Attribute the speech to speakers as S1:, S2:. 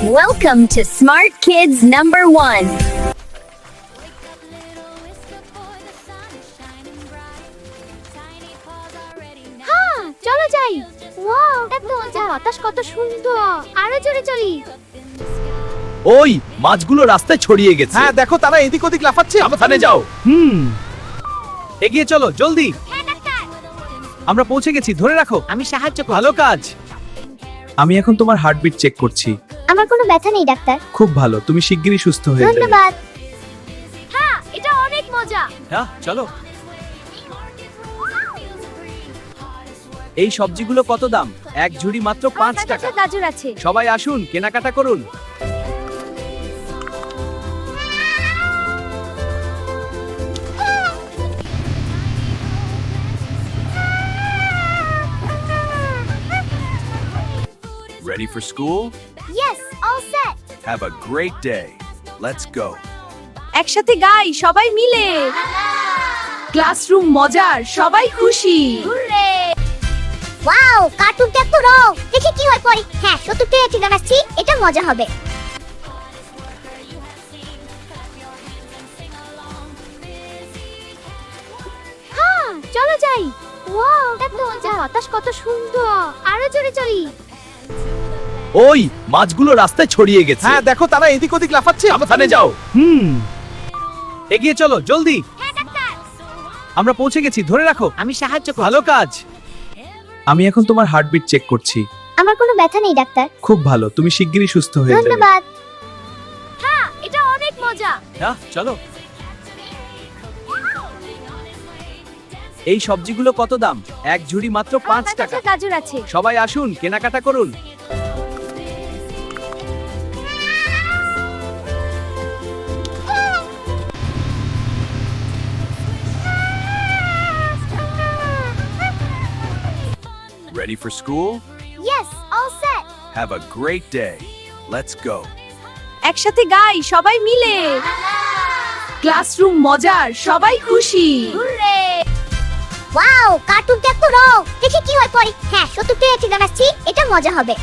S1: Welcome to Smart Kids number one.
S2: হ্যাঁ চলো যাই। ওয়াও এত যা বাতাস কত সুন্দর। আরও জোরে চলি।
S3: ওই মাছগুলো রাস্তায় ছড়িয়ে গেছে।
S4: হ্যাঁ দেখো তারা এদিক ওদিক লাফাচ্ছে।
S3: সাবধানে যাও। হুম। এগিয়ে চলো জলদি।
S2: হ্যাঁ
S3: আমরা পৌঁছে গেছি ধরে রাখো।
S4: আমি সাহায্য
S3: ভালো কাজ। আমি এখন তোমার হার্টবিট চেক করছি।
S2: আমার কোনো ব্যথা নেই ডাক্তার।
S3: খুব ভালো তুমি শিগগিরই সুস্থ হয়ে যাবে।
S2: ধন্যবাদ। হ্যাঁ এটা অনেক মজা।
S3: হ্যাঁ চলো। এই সবজিগুলো কত দাম? এক ঝুড়ি মাত্র পাঁচ টাকা।
S2: গাজর আছে।
S3: সবাই আসুন কেনাকাটা করুন।
S5: Ready for school?
S2: Yes all set
S5: Have a great day. Let's go.
S6: একসাথে গাই সবাই মিলে। ক্লাসরুম মজার সবাই খুশি।
S2: ওয়াও কার্টুন দেখতো রো। দেখি কি হয় পরে। হ্যাঁ টাকা ঠিক আসছি। এটা মজা হবে। হ্যাঁ চলো যাই। ওয়াও এত যা বাতাস কত সুন্দর। আরও জোরে চলি।
S3: ওই মাছগুলো রাস্তায় ছড়িয়ে গেছে।
S4: হ্যাঁ দেখো তারা এদিক ওদিক লাফাচ্ছে।
S3: সাবধানে যাও। হুম। এগিয়ে চলো জলদি।
S2: হ্যাঁ
S3: আমরা পৌঁছে গেছি ধরে রাখো।
S4: আমি সাহায্য
S3: ভালো কাজ। আমি এখন তোমার হার্টবিট চেক করছি।
S2: আমার কোনো ব্যথা নেই ডাক্তার।
S3: খুব ভালো তুমি শিগগিরই সুস্থ হয়ে যাবে।
S2: ধন্যবাদ। হ্যাঁ এটা অনেক মজা।
S3: হ্যাঁ চলো। এই সবজিগুলো কত দাম? এক ঝুড়ি মাত্র পাঁচ টাকা।
S2: গাজর আছে।
S3: সবাই আসুন কেনাকাটা করুন।
S5: Ready for school?
S2: Yes, all set.
S5: Have a great day. Let's go.
S6: একসাথে গাই সবাই মিলে ক্লাসরুম মজার সবাই খুশি
S2: ওয়াও কার্টুন দেখো রো দেখি কি হয় পরে হ্যাঁ সত্যি ঠিক আসছি এটা মজা হবে